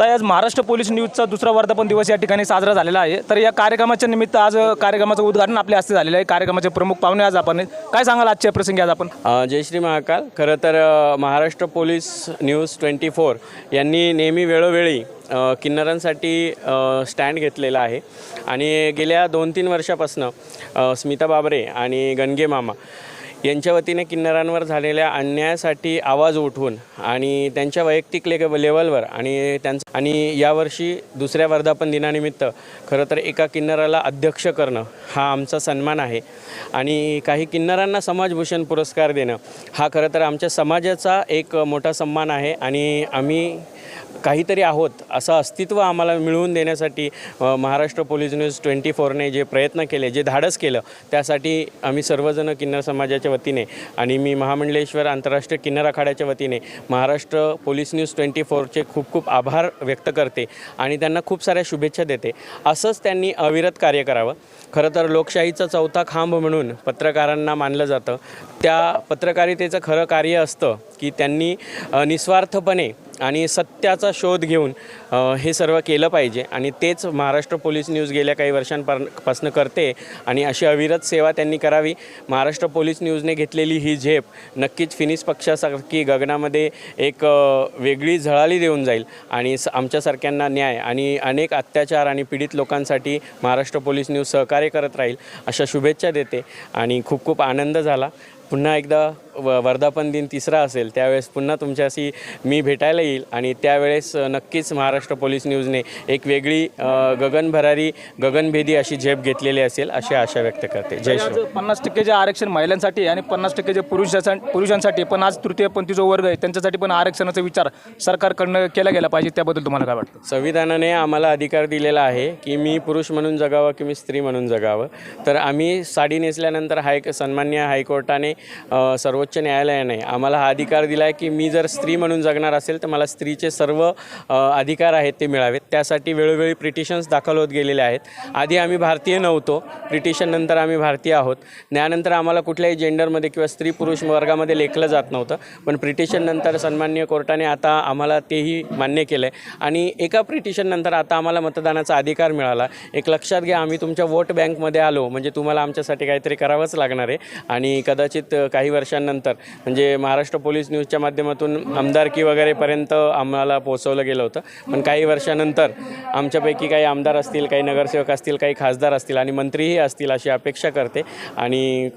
तर आज महाराष्ट्र पोलीस न्यूजचा दुसरा वर्धापन दिवस या ठिकाणी साजरा झालेला आहे. तर या कार्यक्रमाच्या निमित्त आज कार्यक्रमाचं उद्घाटन आपल्या हस्ते झालेलं आहे. कार्यक्रमाचे प्रमुख पाहुणे आज आपण काय सांगाल आजच्या प्रसंगी आज आपण? जय श्री महाकाल. खरं तर Maharashtra police news twenty four यांनी नेहमी वेळोवेळी किन्नरांसाठी स्टँड घेतलेला आहे. आणि गेल्या दोन तीन वर्षापासनं स्मिता बाबरे आणि गणगे मामा यांच्या वतीने किन्नरांवर झालेल्या अन्यायासाठी आवाज उठवून आणि त्यांच्या वैयक्तिक लेग लेवलवर आणि त्यांचं आणि यावर्षी दुसऱ्या वर्धापन दिनानिमित्त खरं तर एका किन्नराला अध्यक्ष करणं हा आमचा सन्मान आहे. आणि काही किन्नरांना समाजभूषण पुरस्कार देणं हा खरं तर आमच्या समाजाचा एक मोठा सन्मान आहे. आणि आम्ही काहीतरी आहोत असं अस्तित्व आम्हाला मिळवून देण्यासाठी महाराष्ट्र पोलीस न्यूज ट्वेंटी फोरने जे प्रयत्न केले जे धाडस केलं त्यासाठी आम्ही सर्वजण किन्नर समाजाच्या वतीने आणि मी महामंडलेश्वर आंतरराष्ट्रीय किन्नर आखाड्याच्या वतीने महाराष्ट्र पोलीस न्यूज ट्वेंटी फोरचे खूप खूप आभार व्यक्त करते आणि त्यांना खूप साऱ्या शुभेच्छा देते. असंच त्यांनी अविरत कार्य करावं. खरं तर लोकशाहीचा चौथा खांब म्हणून पत्रकारांना मानलं जातं. त्या पत्रकारितेचं खरं कार्य असतं की त्यांनी निस्वार्थपणे आणि सत्याचा शोध घेऊन हे सर्व केलं पाहिजे. आणि तेच महाराष्ट्र पोलीस न्यूज गेल्या काही वर्षांपासनं करते. आणि अशी अविरत सेवा त्यांनी करावी. महाराष्ट्र पोलीस न्यूजने घेतलेली ही झेप नक्कीच फिनिश पक्षासारखी गगनामध्ये एक वेगळी झळाली देऊन जाईल. आणि स आमच्यासारख्यांना न्याय आणि अनेक अत्याचार आणि पीडित लोकांसाठी महाराष्ट्र पोलीस न्यूज सहकार्य करत राहील अशा शुभेच्छा देते. आणि खूप खूप आनंद झाला. पुन्हा एकदा व वर्धापन दिन तिसरा असेल त्यावेळेस पुन्हा तुमच्याशी मी भेटायला येईल आणि त्यावेळेस नक्कीच महाराष्ट्र पोलीस न्यूजने एक वेगळी गगनभरारी गगनभेदी अशी झेप घेतलेली असेल अशी आशा व्यक्त करते. जय श्री पन्नास टक्के जे आरक्षण महिलांसाठी आणि पन्नास टक्के जे पुरुषां पुरुषांसाठी पण आज तृतीयपंथी जो वर्ग आहे त्यांच्यासाठी पण आरक्षणाचा विचार सरकारकडनं केला गेला पाहिजे त्याबद्दल तुम्हाला काय वाटतं? संविधानाने आम्हाला अधिकार दिलेला आहे की मी पुरुष म्हणून जगावं की मी स्त्री म्हणून जगावं. तर आम्ही साडी नेसल्यानंतर हाय सन्मान्य हायकोर्टाने अ, सर्वोच्च न्यायालयाने. आम्हाला हा अधिकार दिला आहे की मी जर स्त्री म्हणून जगणार असेल तर मला स्त्रीचे सर्व अधिकार आहेत ते मिळावेत. त्यासाठी वेळोवेळी प्रिटिशन्स दाखल होत गेलेले आहेत. आधी आम्ही भारतीय नव्हतो. पिटिशननंतर आम्ही भारतीय आहोत. त्यानंतर आम्हाला कुठल्याही जेंडरमध्ये किंवा स्त्री पुरुष वर्गामध्ये लेखलं जात नव्हतं. पण पिटिशननंतर सन्मान्य कोर्टाने आता आम्हाला तेही मान्य केलं आहे आणि एका पिटिशननंतर आता आम्हाला मतदानाचा अधिकार मिळाला. एक लक्षात घ्या आम्ही तुमच्या वोट बँकमध्ये आलो. म्हणजे तुम्हाला आमच्यासाठी काहीतरी करावंच लागणार आहे. आणि कदाचित काही वर्षांना वर्षांनंतर म्हणजे महाराष्ट्र पोलीस न्यूजच्या माध्यमातून आमदारकी वगैरेपर्यंत आम्हाला पोहोचवलं गेलं होतं. पण काही वर्षानंतर आमच्यापैकी काही आमदार असतील काही नगरसेवक असतील काही खासदार असतील आणि मंत्रीही असतील अशी अपेक्षा करते. आणि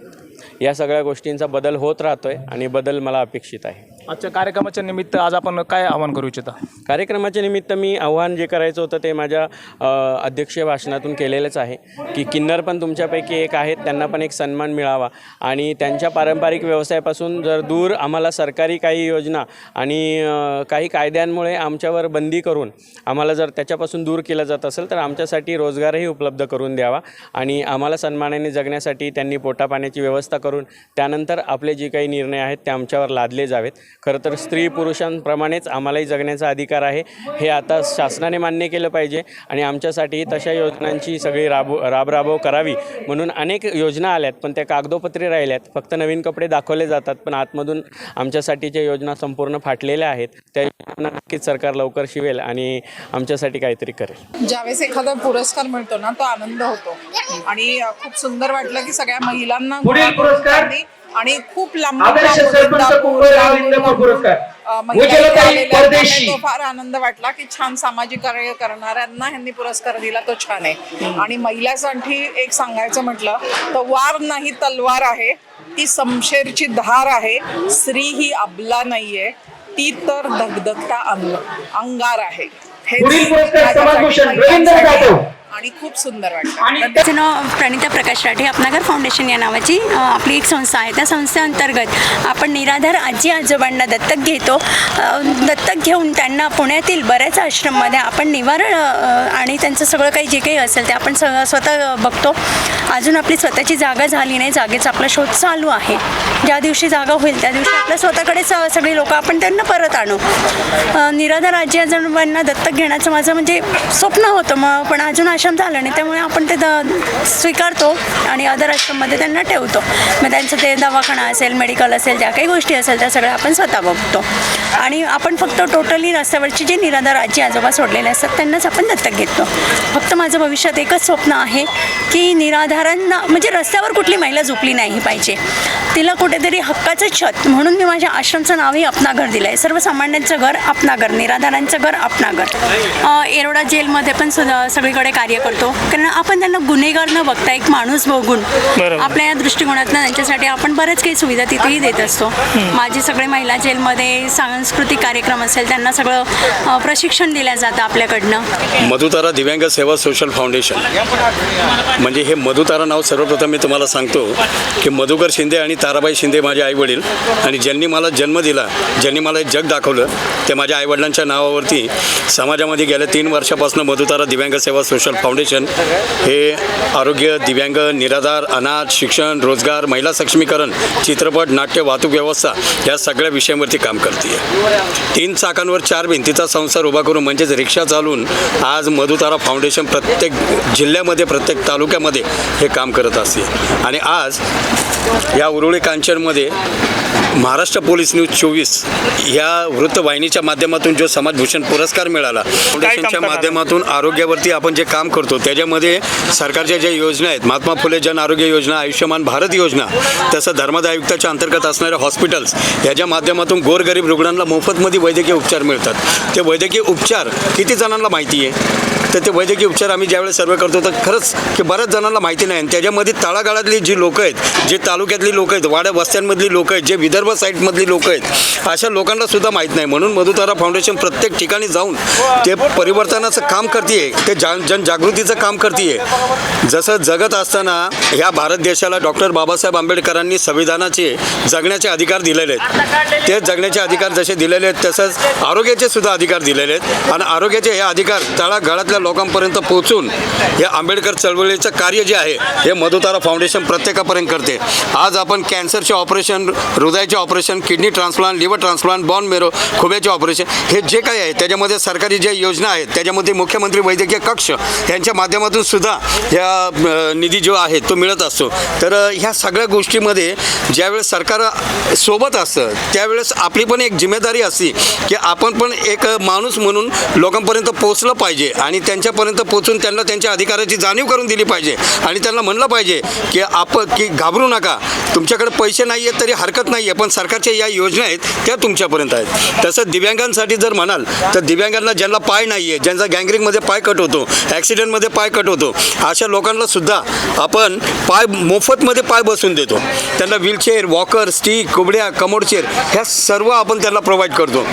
या सगळ्या गोष्टींचा बदल होत राहतो आहे आणि बदल मला अपेक्षित आहे. आजच्या कार्यक्रमाच्या निमित्त आज आपण काय आवाहन करू इच्छिता? कार्यक्रमाच्या निमित्त मी आव्हान जे करायचं होतं ते माझ्या अ, अध्यक्षीय भाषणातून केलेलंच आहे. की किन्नर पण तुमच्यापैकी एक आहेत त्यांना पण एक सन्मान मिळावा. आणि त्यांच्या पारंपरिक व्यवसायापासून जर दूर आम्हाला सरकारी काही योजना आणि अ, काही कायद्यांमुळे आमच्यावर बंदी करून आम्हाला जर त्याच्यापासून दूर केलं जात असेल तर आमच्यासाठी रोजगारही उपलब्ध करून द्यावा. आणि आम्हाला सन्मानाने जगण्यासाठी त्यांनी पोटापाण्याची व्यवस्था करून त्यानंतर आपले जे काही निर्णय आहेत ते आमच्यावर लादले जावेत. खरं तर स्त्री पुरुषांप्रमाणेच आम्हालाही जगण्याचा अधिकार आहे. हे आता शासनाने मान्य केलं पाहिजे आणि आमच्यासाठी तशा योजनांची सगळी राबव राबराबव करावी म्हणून अनेक योजना आल्यात पण त्या कागदोपत्री राहिल्यात. फक्त नवीन कपडे दाखवले जातात पण आतमधून आमच्यासाठीच्या योजना संपूर्ण फाटलेल्या आहेत. त्या योजना नक्कीच सरकार लवकर शिवेल आणि आमच्यासाठी काहीतरी करेल. ज्यावेळेस एखादा पुरस्कार मिळतो ना तो आनंद होतो. आणि खूप सुंदर वाटलं की सगळ्या महिलांना पुढील पुरस्कार आणि खूप लांब फार आनंद वाटला की छान सामाजिक कार्य करणाऱ्यांना ह्यांनी पुरस्कार दिला तो छान आहे. आणि महिलांसाठी एक सांगायचं म्हटलं तर वार नाही तलवार आहे. ती समशेरची धार आहे. स्त्री ही अबला नाहीये. ती तर धगधगता अंग अंगार आहे. हे पुढील पुरस्कार समाजभूषण रवींद्र जाधव. आणि खूप सुंदर आणि त्याचं नाव प्रणिता प्रकाश राठे अपनागर फाउंडेशन या नावाची आपली एक संस्था आहे. त्या संस्थेअंतर्गत आपण निराधार आजी आजोबांना दत्तक घेतो. दत्तक घेऊन त्यांना पुण्यातील बऱ्याच आश्रममध्ये आपण निवारण आणि त्यांचं सगळं काही जे काही असेल ते आपण स्वतः बघतो. अजून आपली स्वतःची जागा झाली नाही. जागेचा आपला शोध चालू आहे. ज्या दिवशी जागा होईल त्या दिवशी आपल्या स्वतःकडे सगळी लोक आपण त्यांना परत आणू. निराधार आजी आजोबांना दत्तक घेण्याचं माझं म्हणजे स्वप्न होतं. मग पण अजून आश्रम झालं नाही त्यामुळे आपण ते द- स्वीकारतो आणि अदर आश्रममध्ये त्यांना ठेवतो. मग त्यांचं ते दवाखाना असेल मेडिकल असेल ज्या काही गोष्टी असेल त्या सगळ्या आपण स्वतः बघतो. आणि आपण फक्त टोटली रस्त्यावरची जी निराधार आजी आजोबा सोडलेले असतात त्यांनाच आपण दत्तक घेतो. फक्त माझं भविष्यात एकच स्वप्न आहे की निराधारांना म्हणजे रस्त्यावर कुठली महिला झोपली नाही पाहिजे. तिला कुठेतरी हक्काचं छत म्हणून मी माझ्या आश्रमचं नावही अपना घर दिलं आहे सर्वसामान्यांचं घर अपना घर निराधारांचं घर अपना घर जेलमध्ये पण सगळीकडे कार्य करतो. कारण आपण त्यांना गुन्हेगार न बघता एक माणूस बघून आपल्या या दृष्टिकोनातनं त्यांच्यासाठी आपण बऱ्याच काही सुविधा तिथेही देत असतो. माझे सगळे महिला जेलमध्ये सांस्कृतिक कार्यक्रम असेल त्यांना सगळं प्रशिक्षण दिलं जातं आपल्याकडनं. मधुतारा दिव्यांग सेवा सोशल फाउंडेशन म्हणजे हे मधुतारा नाव सर्वप्रथम मी तुम्हाला सांगतो की मधुकर शिंदे आणि ताराबाई शिंदे माझे आईवडील आणि ज्यांनी मला जन्म दिला ज्यांनी मला हे जग दाखवलं ते माझ्या आईवडिलांच्या नावावरती समाजामध्ये गेल्या तीन वर्षापासून मधुतारा दिव्यांग सेवा सोशल फाउंडेशन हे आरोग्य दिव्यांग निराधार अनाथ शिक्षण रोजगार महिला सक्षमीकरण चित्रपट नाट्य वाहतूक व्यवस्था या सगळ्या विषयांवरती काम करते तीन चाकांवर चार भिंतीचा संसार उभा करून म्हणजेच रिक्षा चालून आज मधुतारा फाउंडेशन प्रत्येक जिल्ह्यामध्ये प्रत्येक तालुक्यामध्ये हे काम करत असते. आणि आज या उरुळी कांचनमध्ये महाराष्ट्र पोलीस न्यूज चोवीस या वृत्तवाहिनीच्या माध्यमातून जो समाजभूषण पुरस्कार मिळाला फाउंडेशनच्या माध्यमातून आरोग्यावरती आपण जे काम करतो त्याच्यामध्ये सरकारच्या ज्या योजना आहेत महात्मा फुले जन आरोग्य योजना आयुष्यमान भारत योजना तसं धर्मादाय आयुक्ताच्या अंतर्गत असणाऱ्या हॉस्पिटल्स याच्या माध्यमातून गोरगरीब रुग्णांना मोफतमध्ये वैद्यकीय उपचार मिळतात. ते वैद्यकीय उपचार किती जणांना माहिती आहे? तर ते वैद्यकीय उपचार आम्ही ज्यावेळेस सर्वे करतो तर खरंच की बऱ्याच जणांना माहिती नाही. आणि त्याच्यामध्ये तळागाळातली जी लोकं आहेत जे तालुक्यातली लोकं आहेत वाड्या वस्त्यांमधली लोकं आहेत जे विदर्भ साईडमधली लोक आहेत. अशा लोकांना सुद्धा माहीत नाही. म्हणून मधुतारा फाउंडेशन प्रत्येक ठिकाणी जाऊन ते परिवर्तनाचं काम करते ते जा जनजागृतीचं काम करते जसं जगत असताना ह्या भारत देशाला डॉक्टर बाबासाहेब आंबेडकरांनी संविधानाचे जगण्याचे अधिकार दिलेले आहेत. ते जगण्याचे अधिकार जसे दिलेले आहेत तसंच आरोग्याचे सुद्धा अधिकार दिलेले आहेत. आणि आरोग्याचे हे अधिकार तळागाळातल्या लोकांपर्यंत पोहोचून हे आंबेडकर चळवळीचं कार्य जे आहे हे मधुतारा फाउंडेशन प्रत्येकापर्यंत करते. आज आपण कॅन्सरचे ऑपरेशन हृदयाचे operation kidney transplant liver transplant bone marrow खुब्याचे operation हे जे काही आहे त्याच्यामध्ये सरकारी ज्या योजना आहेत त्याच्यामध्ये मुख्यमंत्री वैद्यकीय कक्ष यांच्या माध्यमातून सुद्धा या निधी जो आहे तो मिळत असतो. तर ह्या सगळ्या गोष्टीमध्ये ज्यावेळेस सरकार सोबत असतं त्यावेळेस आपली पण एक जिम्मेदारी असते की आपण पण एक माणूस म्हणून लोकांपर्यंत पोचलं पाहिजे आणि त्यांच्यापर्यंत पोचून त्यांना त्यांच्या अधिकाराची जाणीव करून दिली पाहिजे आणि त्यांना म्हणलं पाहिजे की आपण की घाबरू नका तुमच्याकडे पैसे नाही आहेत तरी हरकत नाही आहे पण सरकारच्या या योजना आहेत त्या तुमच्यापर्यंत आहेत. तसं दिव्यांगांसाठी जर म्हणाल तर दिव्यांगांना ज्यांना पाय नाही आहे ज्यांचा गँगरिंगमध्ये पाय कट होतो ॲक्सिडेंटमध्ये पाय कट होतो अशा लोकांना सुद्धा आपण पाय मोफतमध्ये पाय बसून देतो. त्यांना व्हीलचेअर वॉकर स्टिक कुबड्या कमोडचेअर ह्या सर्व आपण त्यांना प्रोव्हाइड करतो.